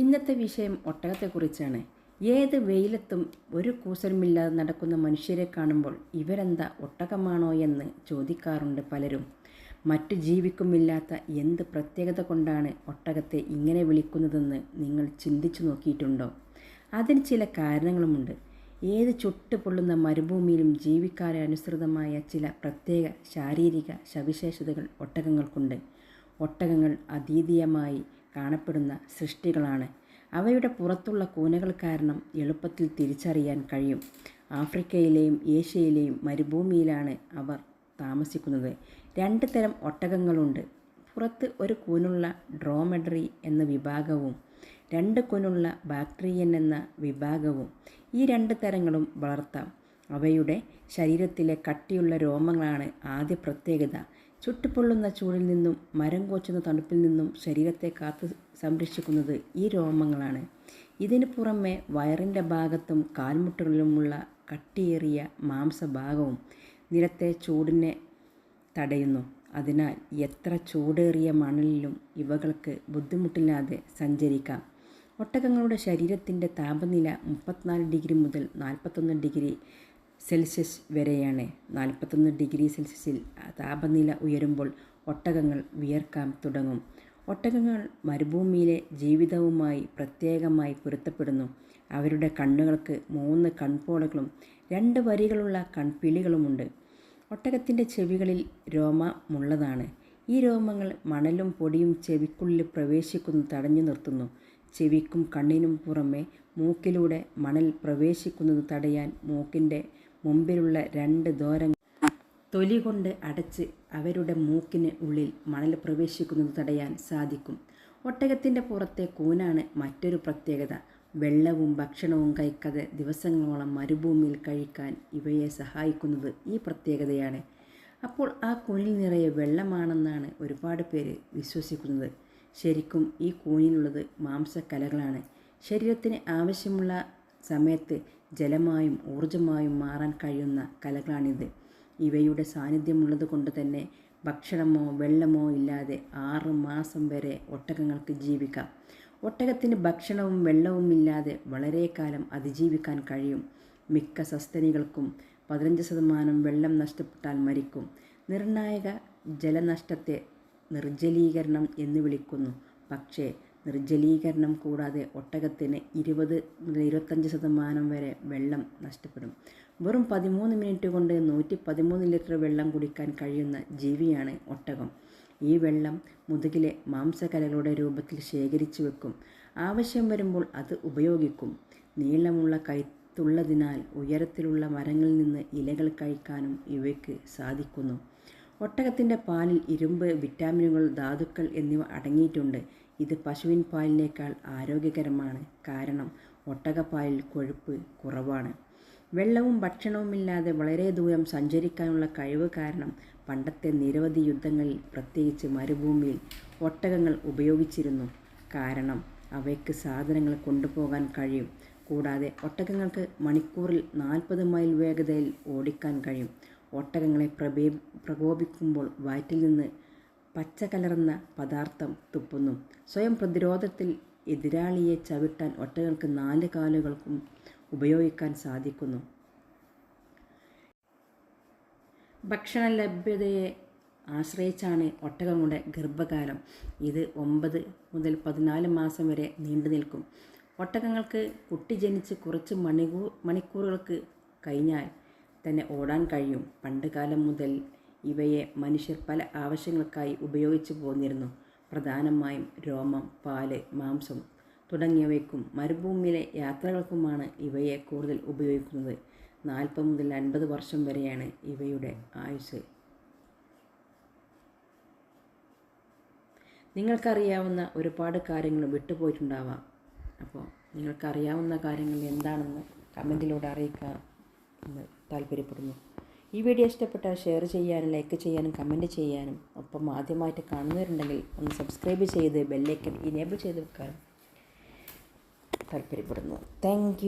ഇന്നത്തെ വിഷയം ഒട്ടകത്തെക്കുറിച്ചാണ്. ഏത് വെയിലത്തും ഒരു കൂസലുമില്ലാതെ നടക്കുന്ന മനുഷ്യരെ കാണുമ്പോൾ ഇവരെന്താ ഒട്ടകമാണോ എന്ന് ചോദിക്കാറുണ്ട് പലരും. മറ്റു ജീവിക്കുമില്ലാത്ത എന്ത് പ്രത്യേകത കൊണ്ടാണ് ഒട്ടകത്തെ ഇങ്ങനെ വിളിക്കുന്നതെന്ന് നിങ്ങൾ ചിന്തിച്ചു നോക്കിയിട്ടുണ്ടോ? അതിന് ചില കാരണങ്ങളുമുണ്ട്. ഏത് ചുട്ടുപൊള്ളുന്ന മരുഭൂമിയിലും മരുഭൂമിയിലും ജീവിക്കാനുസൃതമായ ചില പ്രത്യേക ശാരീരിക സവിശേഷതകൾ ഒട്ടകങ്ങൾക്കുണ്ട്. ഒട്ടകങ്ങൾ അദ്വിതീയമായി കാണപ്പെടുന്ന സൃഷ്ടികളാണ്. അവയുടെ പുറത്തുള്ള കൂനകൾ കാരണം എളുപ്പത്തിൽ തിരിച്ചറിയാൻ കഴിയും. ആഫ്രിക്കയിലെയും ഏഷ്യയിലെയും മരുഭൂമിയിലാണ് അവർ താമസിക്കുന്നത്. രണ്ട് തരം ഒട്ടകങ്ങളുണ്ട്. പുറത്ത് ഒരു കൂനുള്ള ഡ്രോമെഡറി എന്ന വിഭാഗവും രണ്ട് കൂനുള്ള ബാക്ടീരിയൻ എന്ന വിഭാഗവും ഈ രണ്ട് തരങ്ങളും വളർത്താം. അവയുടെ ശരീരത്തിലെ കട്ടിയുള്ള രോമങ്ങളാണ് ആദ്യ പ്രത്യേകത. ചുട്ടുപൊള്ളുന്ന ചൂടിൽ നിന്നും മരം കോച്ചുന്ന തണുപ്പിൽ നിന്നും ശരീരത്തെ കാത്തു സംരക്ഷിക്കുന്നത് ഈ രോമങ്ങളാണ്. ഇതിന് പുറമെ വയറിന്റെ ഭാഗത്തും കാൽമുട്ടുകളിലുമുള്ള കട്ടിയേറിയ മാംസഭാഗവും നിലത്തെ ചൂടിനെ തടയുന്നു. അതിനാൽ എത്ര ചൂടേറിയ മണലിലും ഇവകൾക്ക് ബുദ്ധിമുട്ടില്ലാതെ സഞ്ചരിക്കാം. ഒട്ടകങ്ങളുടെ ശരീരത്തിന്റെ താപനില മുപ്പത്തിനാല് ഡിഗ്രി മുതൽ നാൽപ്പത്തൊന്ന് ഡിഗ്രി സെൽഷ്യസ് വരെയാണ്. നാൽപ്പത്തൊന്ന് ഡിഗ്രി സെൽഷ്യസിൽ താപനില ഉയരുമ്പോൾ ഒട്ടകങ്ങൾ വിയർക്കാൻ തുടങ്ങും. ഒട്ടകങ്ങൾ മരുഭൂമിയിലെ ജീവിതവുമായി പ്രത്യേകമായി പൊരുത്തപ്പെടുന്നു. അവരുടെ കണ്ണുകൾക്ക് മൂന്ന് കൺപോളകളും രണ്ട് വരികളുള്ള കൺപിളികളുമുണ്ട്. ഒട്ടകത്തിന്റെ ചെവികളിൽ രോമമുള്ളതാണ്. ഈ രോമങ്ങൾ മണലും പൊടിയും ചെവിക്കുള്ളിൽ പ്രവേശിക്കുന്നു തടഞ്ഞു നിർത്തുന്നു. ചെവിക്കും കണ്ണിനും പുറമെ മൂക്കിലൂടെ മണൽ പ്രവേശിക്കുന്നത് തടയാൻ മൂക്കിന്റെ മുമ്പിലുള്ള രണ്ട് ദ്വാരങ്ങൾ തൊലി കൊണ്ട് അടച്ച് അവരുടെ മൂക്കിന് ഉള്ളിൽ മണൽ പ്രവേശിക്കുന്നത് തടയാൻ സാധിക്കും. ഒട്ടകത്തിന്റെ പുറത്തെ കൂനാണ് മറ്റൊരു പ്രത്യേകത. വെള്ളവും ഭക്ഷണവും കഴിക്കാതെ ദിവസങ്ങളോളം മരുഭൂമിയിൽ കഴിക്കാൻ ഇവയെ സഹായിക്കുന്നത് ഈ പ്രത്യേകതയാണ്. അപ്പോൾ ആ കൂനിൽ നിറയെ വെള്ളമാണെന്നാണ് ഒരുപാട് പേര് വിശ്വസിക്കുന്നത്. ശരിക്കും ഈ കൂനിലുള്ളത് മാംസക്കലകളാണ്. ശരീരത്തിന് ആവശ്യമുള്ള സമയത്ത് ജലമായും ഊർജമായും മാറാൻ കഴിയുന്ന കലകളാണിത്. ഇവയുടെ സാന്നിധ്യമുള്ളത് കൊണ്ട് തന്നെ ഭക്ഷണമോ വെള്ളമോ ഇല്ലാതെ ആറ് മാസം വരെ ഒട്ടകങ്ങൾക്ക് ജീവിക്കാം. ഒട്ടകത്തിന് ഭക്ഷണവും വെള്ളവും ഇല്ലാതെ വളരെ കാലം അതിജീവിക്കാൻ കഴിയും. മിക്ക സസ്തനികൾക്കും പതിനഞ്ച് ശതമാനം വെള്ളം നഷ്ടപ്പെട്ടാൽ മരിക്കും. നിർണായക ജലനഷ്ടത്തെ നിർജലീകരണം എന്ന് വിളിക്കുന്നു. പക്ഷേ നിർജലീകരണം കൂടാതെ ഒട്ടകത്തിന് ഇരുപത് മുതൽ ഇരുപത്തഞ്ച് ശതമാനം വരെ വെള്ളം നഷ്ടപ്പെടും. വെറും പതിമൂന്ന് മിനിറ്റ് കൊണ്ട് നൂറ്റി പതിമൂന്ന് ലിറ്റർ വെള്ളം കുടിക്കാൻ കഴിയുന്ന ജീവിയാണ് ഒട്ടകം. ഈ വെള്ളം മുതുകിലെ മാംസകലകളുടെ രൂപത്തിൽ ശേഖരിച്ചു വെക്കും. ആവശ്യം വരുമ്പോൾ അത് ഉപയോഗിക്കും. നീളമുള്ള കൈത്തുള്ളതിനാൽ ഉയരത്തിലുള്ള മരങ്ങളിൽ നിന്ന് ഇലകൾ കഴിക്കാനും ഇവയ്ക്ക് സാധിക്കുന്നു. ഒട്ടകത്തിന്റെ പാലിൽ ഇരുമ്പ് വിറ്റാമിനുകൾ ധാതുക്കൾ എന്നിവ അടങ്ങിയിട്ടുണ്ട്. ഇത് പശുവിൻ പാലിനേക്കാൾ ആരോഗ്യകരമാണ്. കാരണം ഒട്ടകപ്പാലിൽ കൊഴുപ്പ് കുറവാണ്. വെള്ളവും ഭക്ഷണവുമില്ലാതെ വളരെ ദൂരം സഞ്ചരിക്കാനുള്ള കഴിവ് കാരണം പണ്ടത്തെ നിരവധി യുദ്ധങ്ങളിൽ പ്രത്യേകിച്ച് മരുഭൂമിയിൽ ഒട്ടകങ്ങൾ ഉപയോഗിച്ചിരുന്നു. കാരണം അവയ്ക്ക് സാധനങ്ങൾ കൊണ്ടുപോകാൻ കഴിയും. കൂടാതെ ഒട്ടകങ്ങൾക്ക് മണിക്കൂറിൽ നാൽപ്പത് മൈൽ വേഗതയിൽ ഓടിക്കാൻ കഴിയും. ഒട്ടകങ്ങളെ പ്രകോപിക്കുമ്പോൾ വയറ്റിൽ നിന്ന് പച്ച കലർന്ന പദാർത്ഥം തുപ്പുന്നു. സ്വയം പ്രതിരോധത്തിൽ എതിരാളിയെ ചവിട്ടാൻ ഒറ്റകൾക്ക് നാല് കാലുകൾക്കും ഉപയോഗിക്കാൻ സാധിക്കുന്നു. ഭക്ഷണ ലഭ്യതയെ ആശ്രയിച്ചാണ് ഒട്ടകങ്ങളുടെ ഗർഭകാലം. ഇത് ഒമ്പത് മുതൽ പതിനാല് മാസം വരെ നീണ്ടു നിൽക്കും. ഒട്ടകങ്ങൾക്ക് കുട്ടി ജനിച്ച് കുറച്ച് മണിക്കൂർ മണിക്കൂറുകൾക്ക് കഴിഞ്ഞാൽ തന്നെ ഓടാൻ കഴിയും. പണ്ടുകാലം മുതൽ ഇവയെ മനുഷ്യർ പല ആവശ്യങ്ങൾക്കായി ഉപയോഗിച്ചു പോന്നിരുന്നു. പ്രധാനമായും രോമം പാൽ മാംസം തുടങ്ങിയവയ്ക്കും മരുഭൂമിയിലെ യാത്രകൾക്കുമാണ് ഇവയെ കൂടുതൽ ഉപയോഗിക്കുന്നത്. നാൽപ്പത് മുതൽ അൻപത് വർഷം വരെയാണ് ഇവയുടെ ആയുസ് നിങ്ങൾക്കറിയാവുന്ന ഒരുപാട് കാര്യങ്ങൾ വിട്ടുപോയിട്ടുണ്ടാവാം. അപ്പോൾ നിങ്ങൾക്കറിയാവുന്ന കാര്യങ്ങൾ എന്താണെന്ന് കമന്റിലൂടെ അറിയിക്കാൻ താല്പര്യപ്പെടുന്നു ഈ വീഡിയോ ഇഷ്ടപ്പെട്ടാൽ ഷെയർ ചെയ്യാനും ലൈക്ക് ചെയ്യാനും കമന്റ് ചെയ്യാനും ഒപ്പം ആദ്യമായിട്ട് കാണുന്നവരുണ്ടെങ്കിൽ ഒന്ന് സബ്സ്ക്രൈബ് ചെയ്ത് ബെല്ലൈക്കൻ ഇനേബിൾ ചെയ്ത് വെക്കാനും താല്പര്യപ്പെടുന്നു. താങ്ക്